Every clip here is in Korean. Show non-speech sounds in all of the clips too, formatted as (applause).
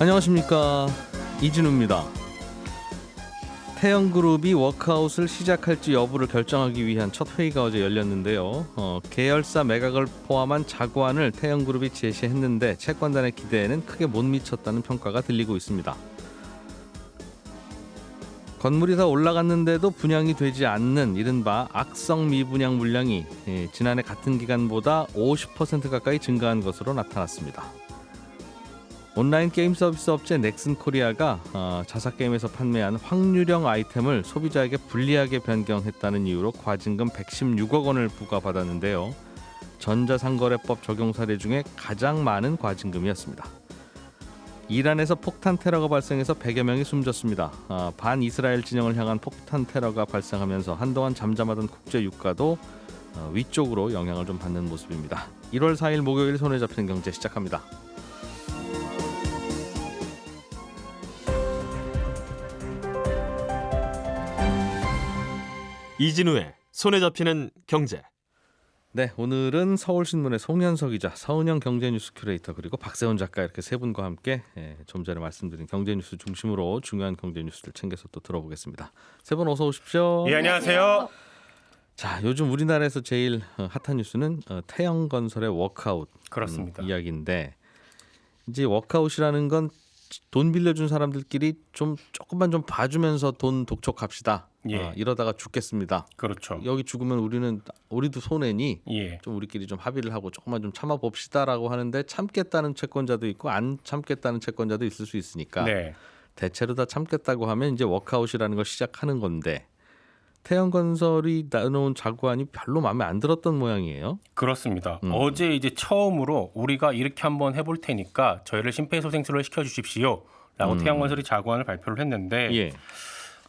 안녕하십니까 이진우입니다. 태영그룹이 워크아웃을 시작할지 여부를 결정하기 위한 첫 회의가 어제 열렸는데요. 어, 계열사 매각을 포함한 자구안을 태영그룹이 제시했는데 채권단의 기대에는 크게 못 미쳤다는 평가가 들리고 있습니다. 건물이 다 올라갔는데도 분양이 되지 않는 이른바 악성 미분양 물량이 예, 지난해 같은 기간보다 50% 가까이 증가한 것으로 나타났습니다. 온라인 게임 서비스 업체 넥슨 코리아가 어, 자사 게임에서 판매한 확률형 아이템을 소비자에게 불리하게 변경했다는 이유로 과징금 116억 원을 부과받았는데요. 전자상거래법 적용 사례 중에 가장 많은 과징금이었습니다. 이란에서 폭탄 테러가 발생해서 100여 명이 숨졌습니다. 아, 반 이스라엘 진영을 향한 폭탄 테러가 발생하면서 한동안 잠잠하던 국제 유가도 어, 위쪽으로 영향을 좀 받는 모습입니다. 1월 4일 목요일 손에 잡히는 경제 시작합니다. 이진우의 손에 잡히는 경제. 네, 오늘은 서울신문의 송현석 기자, 서은영 경제뉴스 큐레이터 그리고 박세훈 작가 이렇게 세 분과 함께 예, 좀 전에 말씀드린 경제뉴스 중심으로 중요한 경제뉴스를 챙겨서 또 들어보겠습니다. 세 분 어서 오십시오. 예 안녕하세요. 자, 요즘 우리나라에서 제일 어, 핫한 뉴스는 어, 태영건설의 워크아웃 그렇습니다. 음, 이야기인데 이제 워크아웃이라는 건 돈 빌려준 사람들끼리 좀 조금만 좀 봐주면서 돈 독촉합시다. 예. 어, 이러다가 죽겠습니다. 그렇죠. 여기 죽으면 우리는 우리도 손해니 예. 좀 우리끼리 좀 합의를 하고 조금만 좀 참아 봅시다라고 하는데 참겠다는 채권자도 있고 안 참겠다는 채권자도 있을 수 있으니까 네. 대체로 다 참겠다고 하면 이제 워크아웃이라는 걸 시작하는 건데 태영건설이 내놓은 자구안이 별로 마음에 안 들었던 모양이에요. 그렇습니다. 음. 어제 이제 처음으로 우리가 이렇게 한번 해볼 테니까 저희를 심폐소생술을 시켜 주십시오라고 음. 태양건설이 자구안을 발표를 했는데 예.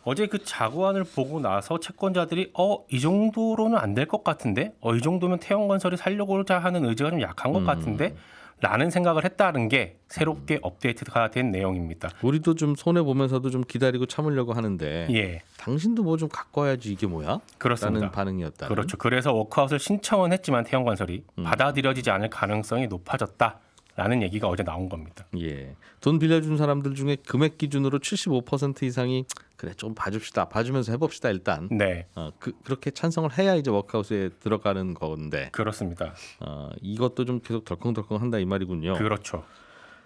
어제 그 자구안을 보고 나서 채권자들이 어 이 정도로는 안 될 것 같은데 어 이 정도면 태양건설이 살려고자 하는 의지가 좀 약한 것 음. 같은데 라는 생각을 했다는 게 새롭게 업데이트가 된 내용입니다. 우리도 좀 손해 보면서도 좀 기다리고 참으려고 하는데 예, 당신도 뭐 좀 갖고 와야지 이게 뭐야? 그렇습니다. 라는 반응이었다. 그렇죠. 그래서 워크아웃을 신청은 했지만 태영건설이 음. 받아들여지지 않을 가능성이 높아졌다 라는 얘기가 어제 나온 겁니다. 예. 돈 빌려준 사람들 중에 금액 기준으로 75% 이상이 그래 좀 봐줍시다. 봐주면서 해봅시다 일단. 네, 어, 그, 그렇게 찬성을 해야 이제 워크아웃에 들어가는 건데 그렇습니다. 어, 이것도 좀 계속 덜컹덜컹한다 이 말이군요. 그렇죠.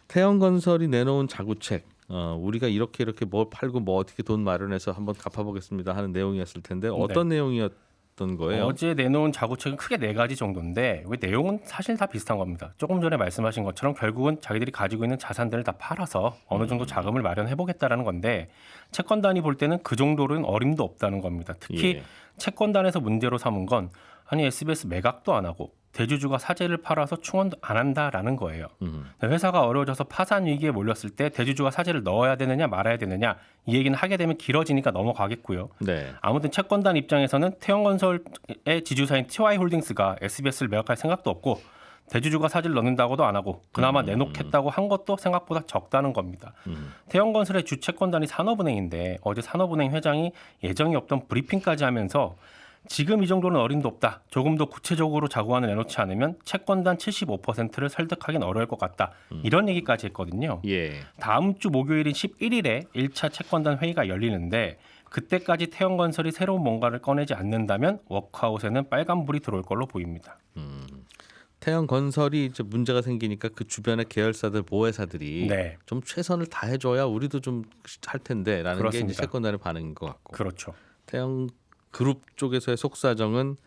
태영건설이 내놓은 자구책 어, 우리가 이렇게 이렇게 뭐 팔고 뭐 어떻게 돈 마련해서 한번 갚아보겠습니다 하는 내용이었을 텐데 어떤 내용이었 던 거예요? 어제 내놓은 자구책은 크게 네 가지 정도인데 왜 내용은 사실 다 비슷한 겁니다. 조금 전에 말씀하신 것처럼 결국은 자기들이 가지고 있는 자산들을 다 팔아서 어느 정도 자금을 마련해 보겠다라는 건데 채권단이 볼 때는 그 정도는 어림도 없다는 겁니다. 특히 예. 채권단에서 문제로 삼은 건 아니 SBS 매각도 안 하고 대주주가 사재를 팔아서 충원도 안 한다라는 거예요. 음, 회사가 어려워져서 파산 위기에 몰렸을 때 대주주가 사재를 넣어야 되느냐 말아야 되느냐 이 얘기는 하게 되면 길어지니까 넘어가겠고요. 네. 아무튼 채권단 입장에서는 태영건설의 지주사인 TY홀딩스가 SBS를 매각할 생각도 없고 대주주가 사재를 넣는다고도 안 하고 그나마 내놓겠다고 한 것도 생각보다 적다는 겁니다. 음, 태영건설의 주채권단이 산업은행인데 어제 산업은행 회장이 예정이 없던 브리핑까지 하면서 지금 이 정도는 어림도 없다. 조금 더 구체적으로 자구안을 내놓지 않으면 채권단 75%를 설득하기는 어려울 것 같다. 이런 얘기까지 했거든요. 예. 다음 주 목요일인 11일에 1차 채권단 회의가 열리는데 그때까지 태영건설이 새로운 뭔가를 꺼내지 않는다면 워크아웃에는 빨간불이 들어올 걸로 보입니다. 태영건설이 이제 문제가 생기니까 그 주변의 계열사들 모회사들이 네. 좀 최선을 다해줘야 우리도 좀 할 텐데라는 게 그렇습니다. 이제 채권단의 반응인 것 같고 그렇죠. 태영 그룹 쪽에서의 속사정은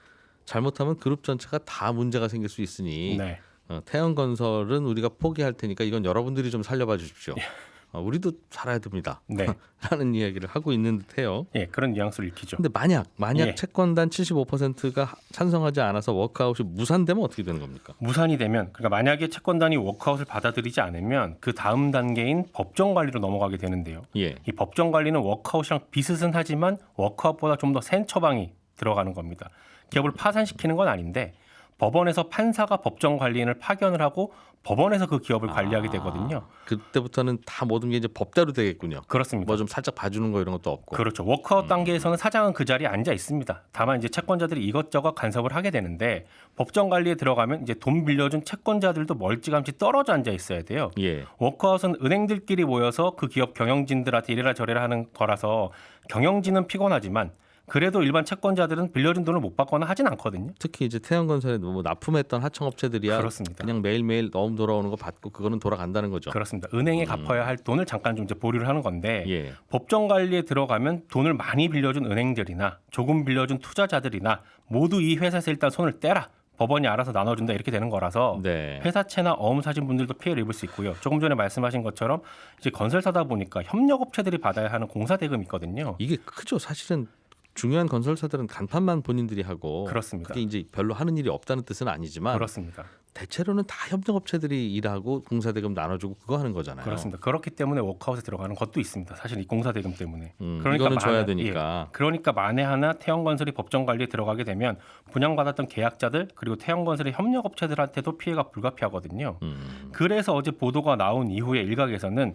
잘못하면 그룹 전체가 다 문제가 생길 수 있으니 네. 어, 태영건설은 우리가 포기할 테니까 이건 여러분들이 좀 살려봐 주십시오. (laughs) 어, 우리도 살아야 됩니다. 네. (laughs) 라는 이야기를 하고 있는 듯해요. 예, 그런 뉘앙스를 익히죠. 근데 만약 만약 예. 채권단 75%가 찬성하지 않아서 워크아웃이 무산되면 어떻게 되는 겁니까? 무산이 되면 그러니까 만약에 채권단이 워크아웃을 받아들이지 않으면 그 다음 단계인 법정 관리로 넘어가게 되는데요. 예. 이 법정 관리는 워크아웃이랑 비슷은 하지만 워크아웃보다 좀 더 센 처방이 들어가는 겁니다. 기업을 파산시키는 건 아닌데 법원에서 판사가 법정 관리인을 파견을 하고 법원에서 그 기업을 아. 관리하게 되거든요. 그때부터는 다 모든 게 이제 법대로 되겠군요. 그렇습니다. 뭐 좀 살짝 봐주는 거 이런 것도 없고. 그렇죠. 음. 워크아웃 단계에서는 사장은 그 자리에 앉아 있습니다. 다만 이제 채권자들이 이것저것 간섭을 하게 되는데 법정 관리에 들어가면 이제 돈 빌려준 채권자들도 멀찌감치 떨어져 앉아 있어야 돼요. 예. 워크아웃은 은행들끼리 모여서 그 기업 경영진들한테 이래라 저래라 하는 거라서 경영진은 피곤하지만 그래도 일반 채권자들은 빌려준 돈을 못 받거나 하진 않거든요. 특히 이제 태양건설에 뭐 납품했던 하청업체들이야 그렇습니다. 그냥 매일매일 너무 돌아오는 거 받고 그거는 돌아간다는 거죠. 그렇습니다. 은행에 갚아야 할 돈을 잠깐 좀 이제 보류를 하는 건데 예. 법정 관리에 들어가면 돈을 많이 빌려준 은행들이나 조금 빌려준 투자자들이나 모두 이 회사에서 일단 손을 떼라. 법원이 알아서 나눠준다 이렇게 되는 거라서 네. 회사채나 어음 사신 분들도 피해를 입을 수 있고요. 조금 전에 말씀하신 것처럼 이제 건설사다 보니까 협력업체들이 받아야 하는 공사 대금이 있거든요. 이게 크죠. 사실은 중요한 건설사들은 간판만 본인들이 하고 그렇습니다. 그게 이제 별로 하는 일이 없다는 뜻은 아니지만 그렇습니다. 대체로는 다 협력업체들이 일하고 공사 대금 나눠주고 그거 하는 거잖아요. 그렇습니다. 그렇기 때문에 워크아웃에 들어가는 것도 있습니다. 사실 이 공사 대금 때문에. 음, 이거는 줘야 만에- 되니까. 예. 그러니까 만에 하나 태형건설이 법정 관리에 들어가게 되면 분양받았던 계약자들 그리고 태형건설의 협력업체들한테도 피해가 불가피하거든요. 음, 그래서 어제 보도가 나온 이후에 일각에서는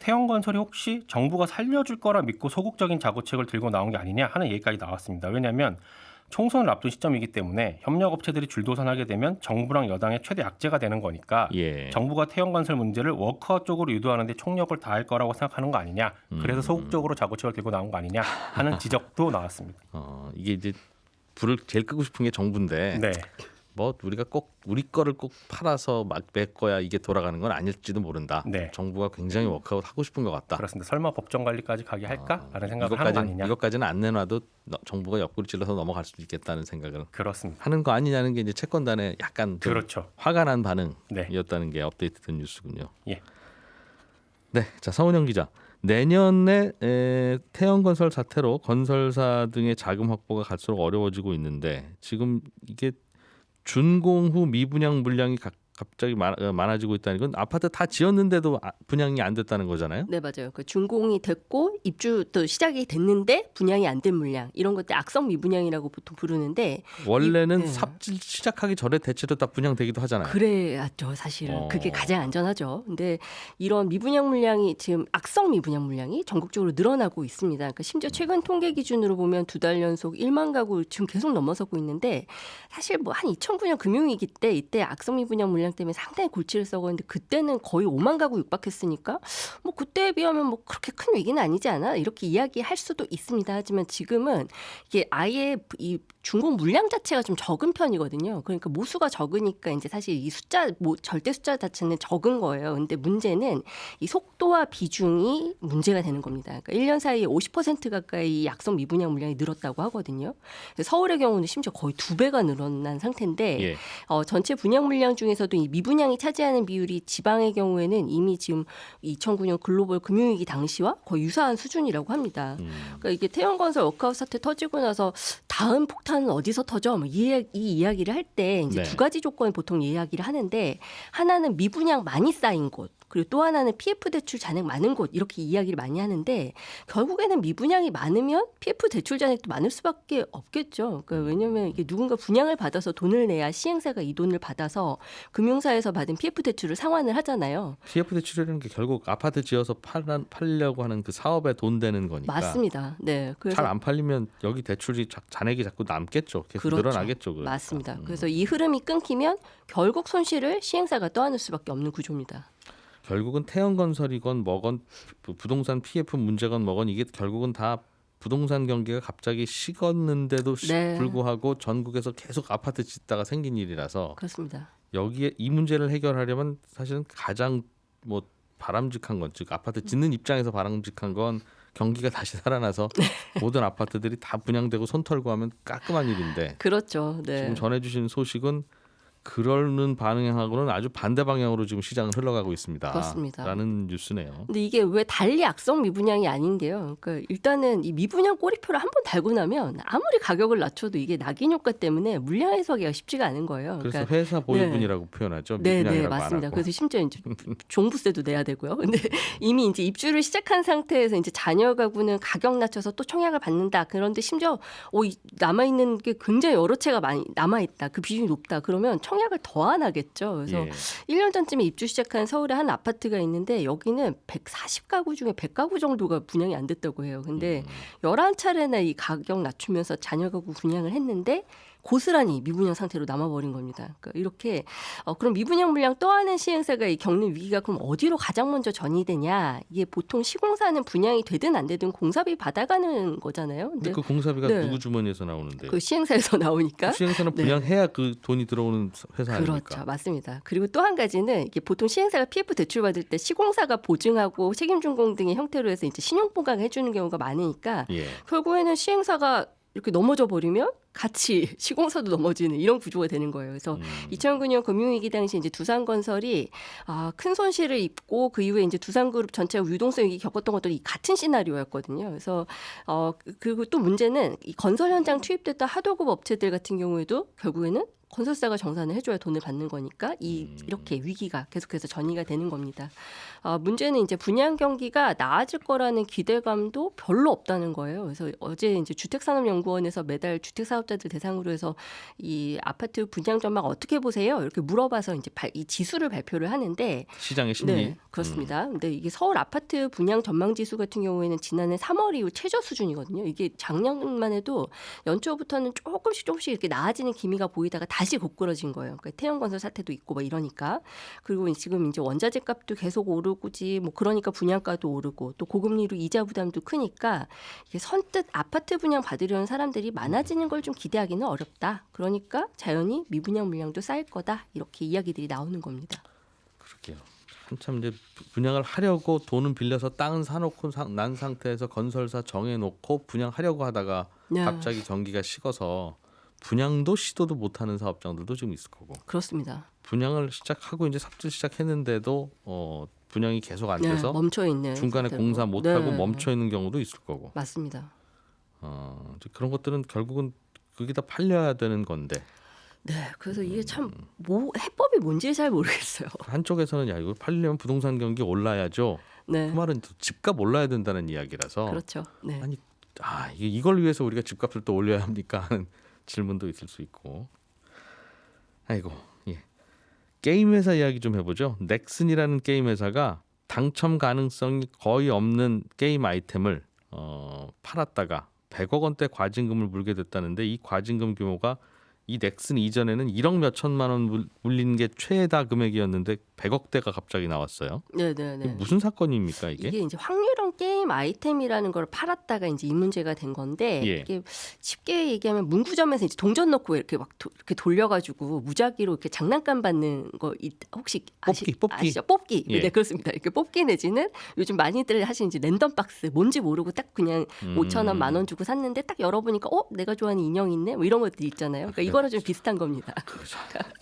태형건설이 혹시 정부가 살려줄 거라 믿고 소극적인 자구책을 들고 나온 게 아니냐 하는 얘기까지 나왔습니다. 왜냐하면 총선을 앞둔 시점이기 때문에 협력업체들이 줄도선하게 되면 정부랑 여당의 최대 악재가 되는 거니까 예. 정부가 태형건설 문제를 워커 쪽으로 유도하는데 총력을 다할 거라고 생각하는 거 아니냐. 그래서 소극적으로 자구책을 들고 나온 거 아니냐 하는 (laughs) 지적도 나왔습니다. 어, 이게 이제 불을 제일 끄고 싶은 게 정부인데 네, 뭐 우리가 꼭 우리 거를 꼭 팔아서 막 메꿔야 이게 돌아가는 건 아닐지도 모른다. 네. 정부가 굉장히 워크아웃 하고 싶은 것 같다. 그렇습니다. 설마 법정 관리까지 가게 할까라는 생각을 하는 거 아니냐. 이것까지는 안 내놔도 너- 정부가 옆구리 찔러서 넘어갈 수도 있겠다는 생각을 그렇습니다. 하는 거 아니냐는 게 이제 채권단의 약간 좀 그렇죠. 화가 난 네. 반응이었다는 게 업데이트된 뉴스군요. 예. 네, 자 서은영 기자. 내년에 에, 태형건설 사태로 건설사 등의 자금 확보가 갈수록 어려워지고 있는데 지금 이게 준공 후 미분양 물량이 가- 갑자기 많, 어, 많아 지고 있다는 건 아파트 다 지었는데도 아- 분양이 안 됐다는 거잖아요. 네 맞아요. 그 준공이 됐고 입주도 시작이 됐는데 분양이 안 된 물량 이런 것들 악성 미분양이라고 보통 부르는데 원래는 네. 삽질 시작하기 전에 대체로 다 분양되기도 하잖아요. 그래야죠 사실은 어. 그게 가장 안전하죠. 근데 이런 미분양 물량이 지금 악성 미분양 물량이 전국적으로 늘어나고 있습니다. 그러니까 심지어 최근 통계 기준으로 보면 두 달 연속 1만 가구 지금 계속 넘어서고 있는데 사실 뭐 한 2009년 금융위기 때 이때 악성 미분양 물량 때문에 상당히 골치를 썩었는데 그때는 거의 5만 가구 육박했으니까 뭐 그때에 비하면 뭐 그렇게 큰 위기는 아니지 않아 이렇게 이야기할 수도 있습니다. 하지만 지금은 이게 아예 이 중공 물량 자체가 좀 적은 편이거든요. 그러니까 모수가 적으니까 이제 사실 이 숫자 뭐 절대 숫자 자체는 적은 거예요. 근데 문제는 이 속도와 비중이 문제가 되는 겁니다. 그러니까 1년 사이에 50% 가까이 약성 미분양 물량이 늘었다고 하거든요. 서울의 경우는 심지어 거의 두 배가 늘어난 상태인데 예. 어, 전체 분양 물량 중에서도 이 미분양이 차지하는 비율이 지방의 경우에는 이미 지금 2009년 글로벌 금융위기 당시와 거의 유사한 수준이라고 합니다. 음. 그러니까 이게 태형건설 워크아웃 사태 터지고 나서 다음 폭탄은 어디서 터져? 뭐 이, 이 이야기를 할 때 이제 네. 두 가지 조건을 보통 이야기를 하는데 하나는 미분양 많이 쌓인 곳. 그리고 또 하나는 PF 대출 잔액 많은 곳 이렇게 이야기를 많이 하는데 결국에는 미분양이 많으면 PF 대출 잔액도 많을 수밖에 없겠죠. 그러니까 왜냐하면 이게 누군가 분양을 받아서 돈을 내야 시행사가 이 돈을 받아서 금융사에서 받은 PF 대출을 상환을 하잖아요. PF 대출이라는 게 결국 아파트 지어서 팔, 팔려고 하는 그 사업에 돈 되는 거니까. 맞습니다. 네. 잘 안 팔리면 여기 대출이 자, 잔액이 자꾸 남겠죠. 계속 그렇죠. 늘어나겠죠. 그러니까. 맞습니다. 음. 그래서 이 흐름이 끊기면 결국 손실을 시행사가 떠안을 수밖에 없는 구조입니다. 결국은 태형건설이건 뭐건 부- 부동산 PF 문제건 뭐건 이게 결국은 다 부동산 경기가 갑자기 식었는데도 시- 네. 불구하고 전국에서 계속 아파트 짓다가 생긴 일이라서 그렇습니다. 여기에 이 문제를 해결하려면 사실은 가장 뭐 바람직한 건 즉 아파트 짓는 입장에서 바람직한 건 경기가 다시 살아나서 (laughs) 네. 모든 아파트들이 다 분양되고 손 털고 하면 깔끔한 일인데 그렇죠. 네. 지금 전해주신 소식은 그러는 방향하고는 아주 반대 방향으로 지금 시장은 흘러가고 있습니다. 그렇습니다. 라는 뉴스네요. 근데 이게 왜 달리 악성 미분양이 아닌데요. 그러니까 일단은 이 미분양 꼬리표를 한 번 달고 나면 아무리 가격을 낮춰도 이게 낙인 효과 때문에 물량 해소하기가 쉽지가 않은 거예요. 그래서 그러니까 회사 보유분이라고 표현하죠. 네, 네, 맞습니다. 그래서 심지어 이제 종부세도 내야 되고요. 근데 (laughs) 이미 이제 입주를 시작한 상태에서 이제 자녀 가구는 가격 낮춰서 또 청약을 받는다. 그런데 심지어 어, 남아 있는 게 굉장히 여러 채가 많이 남아 있다. 그 비중이 높다. 그러면 청약 청약을 더 안 하겠죠. 그래서 예. 1년 전쯤에 입주 시작한 서울의 한 아파트가 있는데 여기는 140가구 중에 100가구 정도가 분양이 안 됐다고 해요. 근데 음. 11차례나 이 가격 낮추면서 잔여 가구 분양을 했는데 고스란히 미분양 상태로 남아버린 겁니다. 그러니까 이렇게 어, 그럼 미분양 물량 또 하는 시행사가 이 겪는 위기가 그럼 어디로 가장 먼저 전이되냐? 이게 보통 시공사는 분양이 되든 안 되든 공사비 받아가는 거잖아요. 근데 근데 그 공사비가 네. 누구 주머니에서 나오는데? 그 시행사에서 (laughs) 나오니까 시행사는 네. 분양해야 그 돈이 들어오는 회사 그렇죠, 아닙니까? 맞습니다. 그리고 또 한 가지는 이게 보통 시행사가 PF 대출 받을 때 시공사가 보증하고 책임준공 등의 형태로 해서 이제 신용 보강 해주는 경우가 많으니까 예. 결국에는 시행사가 이렇게 넘어져 버리면 같이 (laughs) 시공사도 넘어지는 이런 구조가 되는 거예요. 그래서 음. 2009년 금융위기 당시 이제 두산건설이 아, 큰 손실을 입고 그 이후에 이제 두산그룹 전체가 유동성 위기 겪었던 것들이 같은 시나리오였거든요. 그래서 어 그리고 또 문제는 이 건설 현장 투입됐던 하도급 업체들 같은 경우에도 결국에는 건설사가 정산을 해줘야 돈을 받는 거니까 이 이렇게 위기가 계속해서 전이가 되는 겁니다. 아, 문제는 이제 분양 경기가 나아질 거라는 기대감도 별로 없다는 거예요. 그래서 어제 이제 주택산업연구원에서 매달 주택사업자들 대상으로 해서 이 아파트 분양 전망 어떻게 보세요? 이렇게 물어봐서 이제 발- 이 지수를 발표를 하는데 시장의 심리. 네, 그렇습니다. 근데 이게 서울 아파트 분양 전망 지수 같은 경우에는 지난해 3월 이후 최저 수준이거든요. 이게 작년만 해도 연초부터는 조금씩 조금씩 이렇게 나아지는 기미가 보이다가 다시 고꾸라진 거예요. 그러니까 태형건설 사태도 있고 막 이러니까 그리고 지금 이제 원자재 값도 계속 오르고지 뭐 그러니까 분양가도 오르고 또 고금리로 이자 부담도 크니까 이게 선뜻 아파트 분양 받으려는 사람들이 많아지는 걸 좀 기대하기는 어렵다. 그러니까 자연히 미분양 물량도 쌓일 거다. 이렇게 이야기들이 나오는 겁니다. 그렇게요. 한참 이제 분양을 하려고 돈은 빌려서 땅은 사놓고 사- 난 상태에서 건설사 정해놓고 분양하려고 하다가 네. 갑자기 경기가 식어서 분양도 시도도 못하는 사업장들도 지금 있을 거고 그렇습니다. 분양을 시작하고 이제 삽질 시작했는데도 어, 분양이 계속 안 네, 돼서 멈춰 있는 중간에. 공사 못 하고 네, 멈춰 있는 경우도 있을 거고 맞습니다. 어, 그런 것들은 결국은 그게 다 팔려야 되는 건데 네, 그래서 이게 참 뭐 해법이 뭔지 잘 모르겠어요. (laughs) 한쪽에서는 야 이거 팔려면 부동산 경기 올라야죠. 네, 그 말은 또 집값 올라야 된다는 이야기라서 그렇죠. 네, 아니 아 이걸 위해서 우리가 집값을 또 올려야 합니까 하는 질문도 있을 수 있고. 아이고 예. 게임 회사 이야기 좀 해보죠. 넥슨이라는 게임 회사가 당첨 가능성이 거의 없는 게임 아이템을 어, 팔았다가 100억 원대 과징금을 물게 됐다는데 이 과징금 규모가 이 넥슨 이전에는 1억 몇 천만 원 물- 물린 게 최다 금액이었는데 100억대가 갑자기 나왔어요. 네, 네, 이게 네. 무슨 사건입니까 이게? 이게 이제 확률형 게임 아이템이라는 걸 팔았다가 이제 이 문제가 된 건데 예. 이게 쉽게 얘기하면 문구점에서 이제 동전 넣고 이렇게 막 도, 이렇게 돌려가지고 무작위로 이렇게 장난감 받는 거 있, 혹시 아시, 뽑기, 뽑기. 아시죠? 뽑기. 예. 네 그렇습니다. 이렇게 뽑기 내지는 요즘 많이들 하시는 이제 랜덤 박스 뭔지 모르고 딱 그냥 음. 5천 원, 만 원 주고 샀는데 딱 열어보니까 어 내가 좋아하는 인형 있네 뭐 이런 것들 있잖아요. 그러니까 그래요? 이거랑 좀 비슷한 겁니다.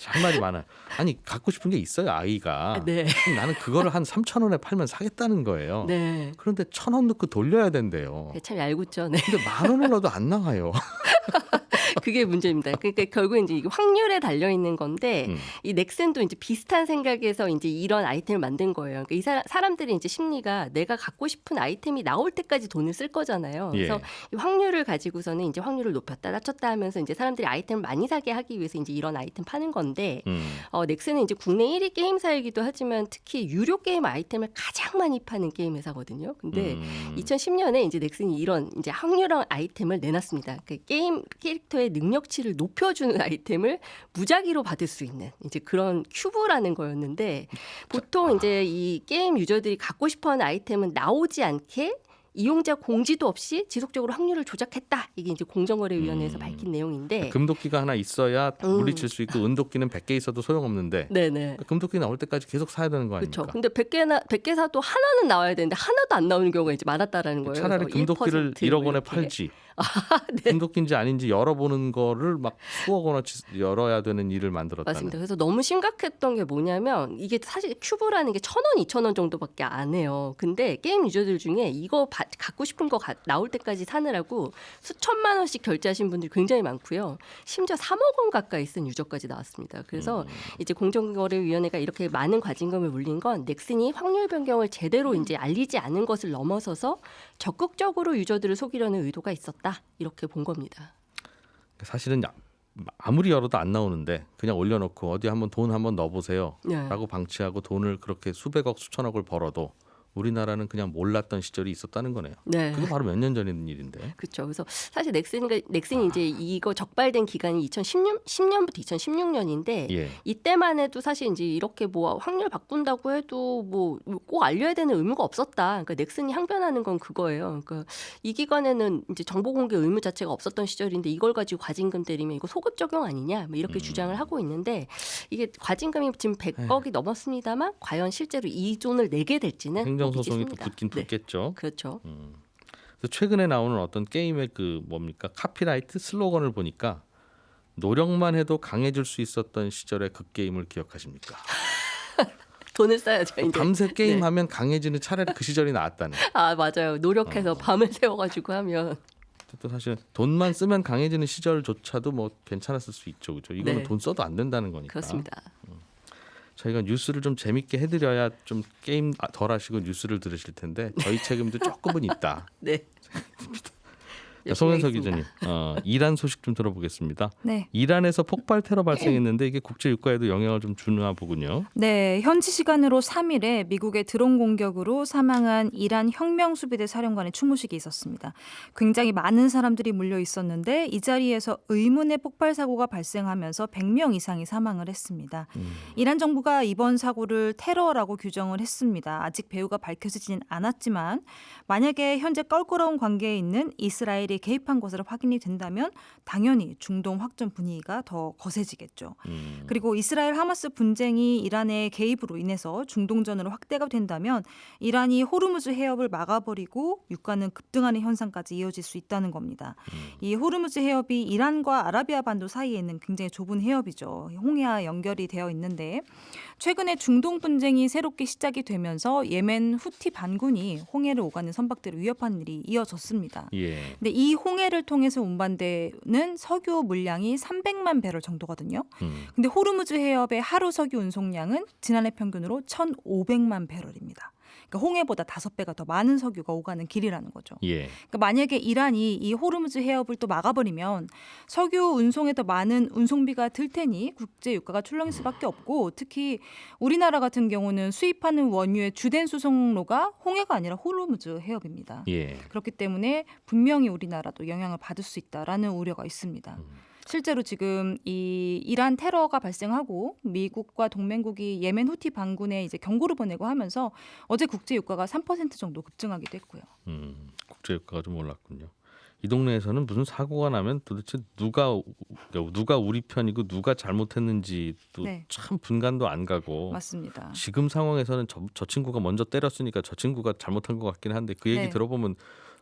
할 말이 많아요. 아니 갖고 싶은 게 있어요 아이가. 네, 그럼 나는 그거를 한 3천 원에 팔면 사겠다는 거예요. 네. 그런데 천 원 넣고 돌려야 된대요. 참 얄궂죠. 네. 근데 만 원을 넣어도 안 나가요. (laughs) 그게 문제입니다. 그러니까 결국 이제 이게 확률에 달려 있는 건데 음. 이 넥슨도 이제 비슷한 생각에서 이제 이런 아이템을 만든 거예요. 그러니까 이 사람, 사람들이 이제 심리가 내가 갖고 싶은 아이템이 나올 때까지 돈을 쓸 거잖아요. 그래서 예. 이 확률을 가지고서는 이제 확률을 높였다 낮췄다 하면서 이제 사람들이 아이템을 많이 사게 하기 위해서 이제 이런 아이템 파는 건데 음. 어, 넥슨은 이제 국내 1위 게임사 이기도 하지만 특히 유료 게임 아이템을 가장 많이 파는 게임 회사거든요. 근데 음. 2010년에 이제 넥슨이 이런 이제 확률형 아이템을 내놨습니다. 그 게임 캐릭터의 능력치를 높여주는 (laughs) 아이템을 무작위로 받을 수 있는 이제 그런 큐브라는 거였는데 보통 이제 이 게임 유저들이 갖고 싶어하는 아이템은 나오지 않게 이용자 공지도 없이 지속적으로 확률을 조작했다. 이게 이제 공정거래위원회에서 음. 밝힌 내용인데, 금도끼가 하나 있어야 음. 물리칠 수 있고 은도끼는 100개 있어도 소용없는데 (laughs) 네네. 그러니까 금도끼 나올 때까지 계속 사야 되는 거 아닙니까? 그렇죠. 근데 100개나 100개 사도 하나는 나와야 되는데 하나도 안 나오는 경우가 이제 많았다라는 거예요. 차라리 금도끼를 1% 1억 원에 이렇게. 팔지. 네. 금도끼인지 아닌지 열어보는 거를 막 수억 원어치 열어야 되는 일을 만들었다는. 맞습니다. 그래서 너무 심각했던 게 뭐냐면 이게 사실 큐브라는 게 천 원, 이천 원 정도밖에 안 해요. 근데 게임 유저들 중에 이거 바- 갖고 싶은 거 가- 나올 때까지 사느라고 수천만 원씩 결제하신 분들이 굉장히 많고요. 심지어 3억 원 가까이 쓴 유저까지 나왔습니다. 그래서 음. 이제 공정거래위원회가 이렇게 많은 과징금을 물린 건 넥슨이 확률 변경을 제대로 이제 알리지 않은 것을 넘어서서 적극적으로 유저들을 속이려는 의도가 있었다. 이렇게 본 겁니다. 사실은 야- 아무리 열어도 안 나오는데 그냥 올려놓고 어디 한번 돈 한번 넣어보세요. 네. 라고 방치하고 돈을 그렇게 수백억 수천억을 벌어도 우리나라는 그냥 몰랐던 시절이 있었다는 거네요. 네. 그거 바로 몇 년전 있는 일인데. 그렇죠. 그래서 사실 넥슨이 넥슨이 이제 이거 적발된 기간이 2010년 10년부터 2016년인데 예. 이때만 해도 사실 이제 이렇게 뭐 확률 바꾼다고 해도 뭐 꼭 알려야 되는 의무가 없었다. 그러니까 넥슨이 항변하는 건 그거예요. 그러니까 이 기간에는 이제 정보 공개 의무 자체가 없었던 시절인데 이걸 가지고 과징금 때리면 이거 소급 적용 아니냐? 뭐 이렇게 음. 주장을 하고 있는데 이게 과징금이 지금 100억이 넘었습니다만 과연 실제로 이 돈을 내게 될지는 행정 소송이 또. 붙긴 네. 붙겠죠. 그렇죠. 음. 그래서 최근에 나오는 어떤 게임의 그 뭡니까 카피라이트 슬로건을 보니까 노력만 해도 강해질 수 있었던 시절의 그 게임을 기억하십니까? (laughs) 돈을 써야죠. 이제. 밤새 네. 게임하면 강해지는 차라리 그 시절이 나았다는. (laughs) 아 맞아요. 노력해서 어. 밤을 새워가지고 하면 또 사실 돈만 쓰면 강해지는 시절조차도 뭐 괜찮았을 수 있죠, 그렇죠? 이거는 네. 돈 써도 안 된다는 거니까. 그렇습니다. 저희가 뉴스를 좀 재밌게 해드려야 좀 게임 아, 덜 하시고 뉴스를 들으실 텐데 저희 책임도 조금은 있다. (laughs) 네. (laughs) 자, 송현석 기자님. 어, 이란 소식 좀 들어보겠습니다. 네. 이란에서 폭발 테러 발생했는데 이게 국제 유가에도 영향을 좀 주나 보군요. 네, 현지 시간으로 3일에 미국의 드론 공격으로 사망한 이란 혁명 수비대 사령관의 추모식이 있었습니다. 굉장히 많은 사람들이 몰려 있었는데 이 자리에서 의문의 폭발 사고가 발생하면서 100명 이상이 사망을 했습니다. 음. 이란 정부가 이번 사고를 테러라고 규정을 했습니다. 아직 배후가 밝혀지지는 않았지만 만약에 현재 껄끄러운 관계에 있는 이스라엘이 개입한 것으로 확인이 된다면 당연히 중동 확전 분위기가 더 거세지겠죠. 음. 그리고 이스라엘 하마스 분쟁이 이란의 개입으로 인해서 중동전으로 확대가 된다면 이란이 호르무즈 해협을 막아버리고 유가는 급등하는 현상까지 이어질 수 있다는 겁니다. 음. 이 호르무즈 해협이 이란과 아라비아 반도 사이에 있는 굉장히 좁은 해협이죠. 홍해와 연결이 되어 있는데 최근에 중동 분쟁이 새롭게 시작이 되면서 예멘 후티 반군이 홍해를 오가는 선박들을 위협하는 일이 이어졌습니다. 예. 근데 이 홍해를 통해서 운반되는 석유 물량이 300만 배럴 정도거든요. 음. 근데 호르무즈 해협의 하루 석유 운송량은 지난해 평균으로 1,500만 배럴입니다. 그러니까 홍해보다 다섯 배가 더 많은 석유가 오가는 길이라는 거죠. 예. 그러니까 만약에 이란이 이 호르무즈 해협을 또 막아버리면 석유 운송에 더 많은 운송비가 들 테니 국제 유가가 출렁일 수밖에 없고 특히 우리나라 같은 경우는 수입하는 원유의 주된 수송로가 홍해가 아니라 호르무즈 해협입니다. 예. 그렇기 때문에 분명히 우리나라도 영향을 받을 수 있다라는 우려가 있습니다. 음. 실제로 지금 이 이란 테러가 발생하고 미국과 동맹국이 예멘 후티 반군에 이제 경고를 보내고 하면서 어제 국제 유가가 3% 정도 급증하기도 했고요. 음. 국제 유가가 좀 올랐군요. 이 동네에서는 무슨 사고가 나면 도대체 누가 누가 우리 편이고 누가 잘못했는지도 네. 참 분간도 안 가고 맞습니다. 지금 상황에서는 저, 저 친구가 먼저 때렸으니까 저 친구가 잘못한 것 같긴 한데 그 얘기 네. 들어보면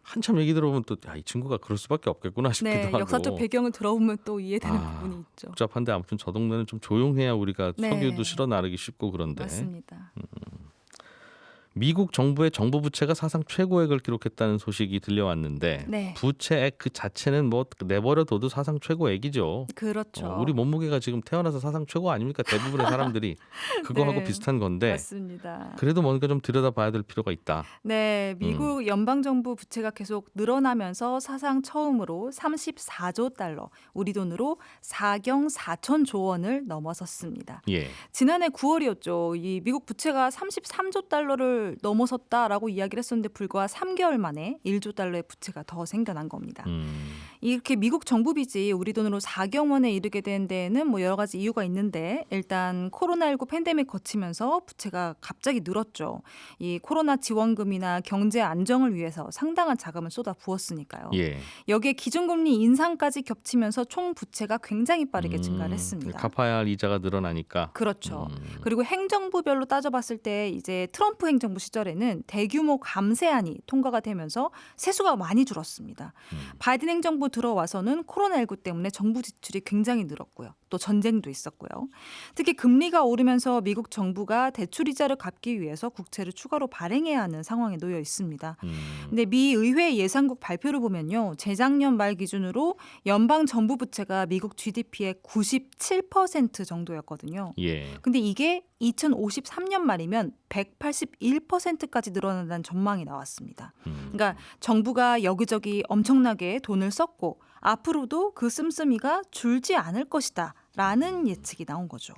한참 얘기 들어보면 또 야 이 친구가 그럴 수밖에 없겠구나 싶기도 네, 하고 역사적 배경을 들어보면 또 이해되는 아, 부분이 있죠. 복잡한데 아무튼 저 동네는 좀 조용해야 우리가 네. 석유도 실어 나르기 쉽고 그런데 맞습니다. 미국 정부의 정부 부채가 사상 최고액을 기록했다는 소식이 들려왔는데 네. 부채액 그 자체는 뭐 내버려둬도 사상 최고액이죠. 그렇죠. 어, 우리 몸무게가 지금 태어나서 사상 최고 아닙니까? 대부분의 사람들이 (laughs) 그거하고 네. 비슷한 건데 맞습니다. 그래도 뭔가 좀 들여다봐야 될 필요가 있다. 네, 음. 미국 연방 정부 부채가 계속 늘어나면서 사상 처음으로 34조 달러, 우리 돈으로 4경 4천조 원을 넘어섰습니다. 예. 지난해 9월이었죠. 이 미국 부채가 33조 달러를 넘어섰다라고 이야기를 했었는데 불과 3개월 만에 1조 달러의 부채가 더 생겨난 겁니다. 음. 이렇게 미국 정부 빚이 우리 돈으로 4경 원에 이르게 된 데에는 뭐 여러 가지 이유가 있는데 일단 코로나19 팬데믹 거치면서 부채가 갑자기 늘었죠. 이 코로나 지원금이나 경제 안정을 위해서 상당한 자금을 쏟아 부었으니까요. 예. 여기에 기준금리 인상까지 겹치면서 총 부채가 굉장히 빠르게 음, 증가를 했습니다. 갚아야 할 이자가 늘어나니까. 그렇죠. 음. 그리고 행정부별로 따져봤을 때 이제 트럼프 행정부 시절에는 대규모 감세안이 통과가 되면서 세수가 많이 줄었습니다. 음. 바이든 행정부 들어와서는 코로나19 때문에 정부 지출이 굉장히 늘었고요. 또 전쟁도 있었고요. 특히 금리가 오르면서 미국 정부가 대출 이자를 갚기 위해서 국채를 추가로 발행해야 하는 상황에 놓여 있습니다. 음. 근데 미 의회 예산국 발표를 보면요. 재작년 말 기준으로 연방 정부 부채가 미국 GDP의 97% 정도였거든요. 예. 근데 이게 2053년 말이면 181%까지 늘어난다는 전망이 나왔습니다. 음. 그러니까 정부가 여기저기 엄청나게 돈을 썼고 앞으로도 그 씀씀이가 줄지 않을 것이다 라는 예측이 나온 거죠.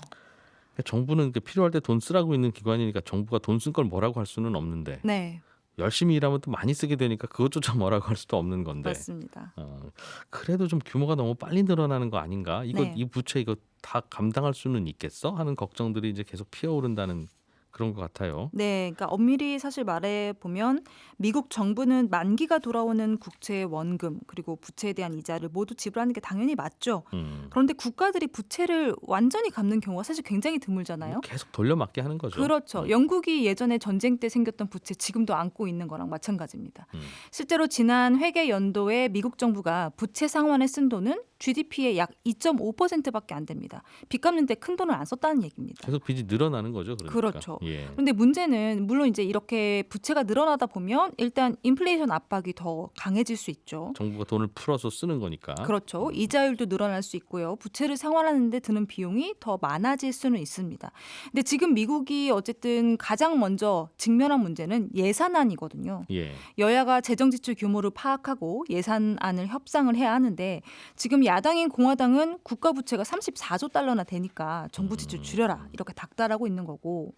정부는 필요할 때 돈 쓰라고 있는 기관이니까 정부가 돈 쓴 걸 뭐라고 할 수는 없는데 네, 열심히 일하면 또 많이 쓰게 되니까 그것조차 (laughs) 뭐라고 할 수도 없는 건데 맞습니다. 어, 그래도 좀 규모가 너무 빨리 늘어나는 거 아닌가? 이거 네. 이 부채 이거 다 감당할 수는 있겠어? 하는 걱정들이 이제 계속 피어오른다는 그런 것 같아요. 네, 그러니까 엄밀히 사실 말해 보면 미국 정부는 만기가 돌아오는 국채 원금 그리고 부채에 대한 이자를 모두 지불하는 게 당연히 맞죠. 음. 그런데 국가들이 부채를 완전히 갚는 경우가 사실 굉장히 드물잖아요. 계속 돌려막게 하는 거죠. 그렇죠. 음. 영국이 예전에 전쟁 때 생겼던 부채 지금도 안고 있는 거랑 마찬가지입니다. 음. 실제로 지난 회계 연도에 미국 정부가 부채 상환에 쓴 돈은 GDP의 약 2.5%밖에 안 됩니다. 빚 갚는 데 큰 돈을 안 썼다는 얘기입니다. 계속 빚이 늘어나는 거죠. 그러니까. 그렇죠. 예. 그런데 문제는 물론 이제 이렇게 부채가 늘어나다 보면 일단 인플레이션 압박이 더 강해질 수 있죠. 정부가 돈을 풀어서 쓰는 거니까. 그렇죠. 이자율도 늘어날 수 있고요. 부채를 상환하는데 드는 비용이 더 많아질 수는 있습니다. 근데 지금 미국이 어쨌든 가장 먼저 직면한 문제는 예산안이거든요. 예. 여야가 재정 지출 규모를 파악하고 예산안을 협상을 해야 하는데 지금 야당인 공화당은 국가 부채가 34조 달러나 되니까 정부 지출 줄여라 이렇게 닥달하고 있는 거고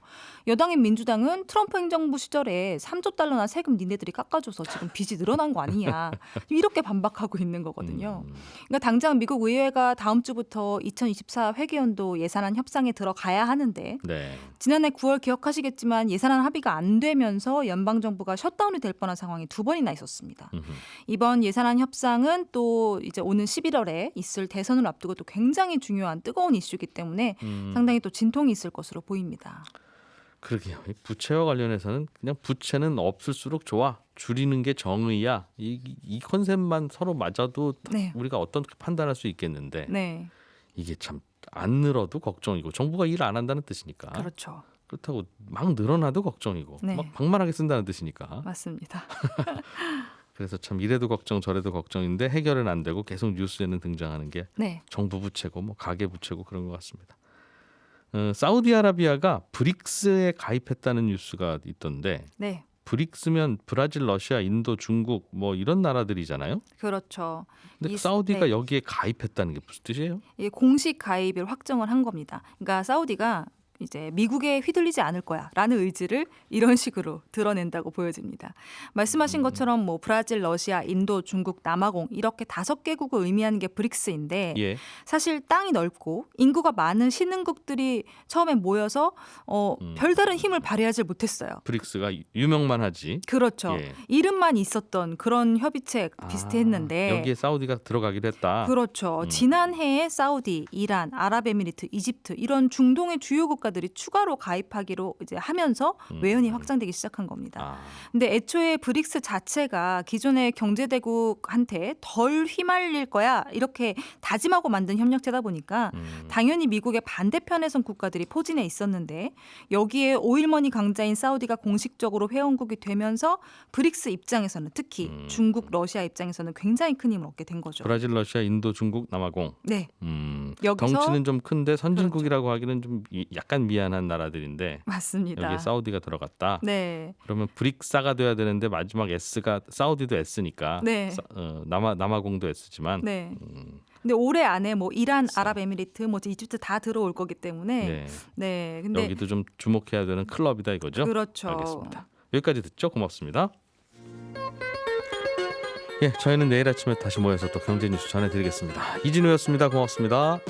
여당인 민주당은 트럼프 행정부 시절에 3조 달러나 세금 니네들이 깎아줘서 지금 빚이 늘어난 거 아니냐 이렇게 반박하고 있는 거거든요. 음. 그러니까 당장 미국 의회가 다음 주부터 2024 회계연도 예산안 협상에 들어가야 하는데 네. 지난해 9월 기억하시겠지만 예산안 합의가 안 되면서 연방 정부가 셧다운이 될 뻔한 상황이 두 번이나 있었습니다. 음흠. 이번 예산안 협상은 또 이제 오는 11월에 있을 대선을 앞두고 또 굉장히 중요한 뜨거운 이슈이기 때문에 음. 상당히 또 진통이 있을 것으로 보입니다. 그러게요. 이 부채와 관련해서는 그냥 부채는 없을수록 좋아. 줄이는 게 정의야. 이, 이 컨셉만 서로 맞아도 네. 우리가 어떻게 판단할 수 있겠는데 네. 이게 참 안 늘어도 걱정이고 정부가 일 안 한다는 뜻이니까 그렇죠. 그렇다고 막 늘어나도 걱정이고 네. 막 방만하게 쓴다는 뜻이니까 맞습니다. (laughs) 그래서 참 이래도 걱정 저래도 걱정인데 해결은 안 되고 계속 뉴스에는 등장하는 게 네. 정부 부채고 뭐 가계 부채고 그런 것 같습니다. 어, 사우디아라비아가 브릭스에 가입했다는 뉴스가 있던데 네. 브릭스면 브라질, 러시아, 인도, 중국 뭐 이런 나라들이잖아요. 그렇죠. 근데 이- 사우디가 네. 여기에 가입했다는 게 무슨 뜻이에요? 이 공식 가입을 확정을 한 겁니다. 그러니까 사우디가 이제 미국에 휘둘리지 않을 거야라는 의지를 이런 식으로 드러낸다고 보여집니다. 말씀하신 것처럼 뭐 브라질, 러시아, 인도, 중국, 남아공 이렇게 다섯 개국을 의미하는 게 브릭스인데 예. 사실 땅이 넓고 인구가 많은 신흥국들이 처음에 모여서 어, 음. 별다른 힘을 발휘하지 못했어요. 브릭스가 유명만 하지. 그렇죠. 예. 이름만 있었던 그런 협의체 비슷했는데 아, 여기에 사우디가 들어가기로 했다. 그렇죠. 음. 지난해에 사우디, 이란, 아랍에미리트, 이집트 이런 중동의 주요 국가 들이 추가로 가입하기로 이제 하면서 음. 외연이 확장되기 시작한 겁니다. 아, 근데 애초에 브릭스 자체가 기존의 경제 대국한테 덜 휘말릴 거야 이렇게 다짐하고 만든 협력체다 보니까 음. 당연히 미국의 반대편에 선 국가들이 포진해 있었는데 여기에 오일머니 강자인 사우디가 공식적으로 회원국이 되면서 브릭스 입장에서는 특히 음. 중국, 러시아 입장에서는 굉장히 큰 힘을 얻게 된 거죠. 브라질, 러시아, 인도, 중국, 남아공. 네, 음, 그렇죠. 덩치는 좀 큰데 선진국이라고 하기는 좀 이- 약간 미안한 나라들인데 맞습니다. 여기에 사우디가 들어갔다. 네, 그러면 브릭사가 돼야 되는데 마지막 S가 사우디도 S니까 네. 사- 어, 남아 남아공도 S지만 네. 음, 근데 올해 안에 뭐 이란, 아랍에미리트, 뭐 이집트 다 들어올 거기 때문에 네. 네, 근데 여기도 좀 주목해야 되는 클럽이다 이거죠. 그렇죠. 알겠습니다. 여기까지 듣죠. 고맙습니다. 예, 저희는 내일 아침에 다시 모여서 또 경제 뉴스 전해드리겠습니다. 이진우였습니다. 고맙습니다.